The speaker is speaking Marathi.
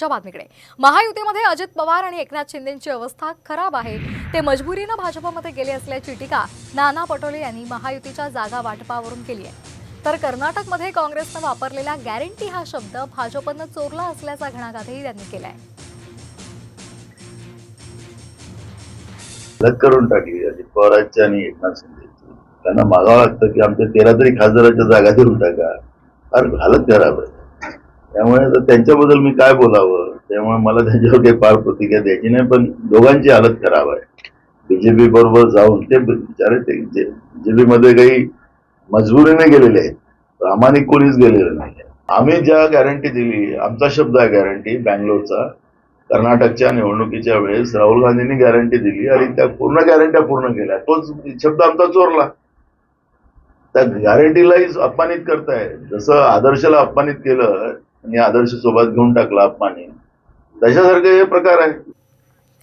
पुढच्या बातमीकडे. महायुतीमध्ये अजित पवार आणि एकनाथ शिंदेची अवस्था खराब आहे. ते मजबुरीनं भाजपमध्ये गेले असल्याची टीका नाना पटोले यांनी महायुतीच्या जागा वाटपावरून केली आहे. तर कर्नाटकमध्ये काँग्रेसनं वापरलेला गॅरंटी हा शब्द भाजपनं चोरला असल्याचा घणाघातही त्यांनी केलाय. अलग करून टाकली अजित पवारांची आणि एकनाथ शिंदे त्यांना मागावं लागतं की आमच्या तेरा तरी खासदाराच्या जागा देऊन टाका. फार हालत खराब आहे त्यामुळे त्यांच्याबद्दल मी काय बोलावं? त्यामुळे मला त्यांच्यावर काही फार प्रतिक्रिया द्यायची नाही पण दोघांची हालत खराब आहे. बीजेपी बरोबर जाऊन ते बिचारे ते बीजेपीमध्ये काही मजबुरीने गेलेले आहेत. प्रामाणिक कोणीच गेलेलं नाही आम्ही ज्या गॅरंटी दिली आमचा शब्द आहे गॅरंटी बँगलोरचा. कर्नाटकच्या निवडणुकीच्या वेळेस राहुल गांधींनी गॅरंटी दिली आणि त्या पूर्ण गॅरंट्या पूर्ण केल्या. तोच शब्द आमचा चोरला. त्या गॅरंटीलाही अपमानित करताय जसं आदर्शला अपमानित केलं आणि आदर्श सोबत घेऊन टाकला अपमानित त्याच्यासारखे हे प्रकार आहे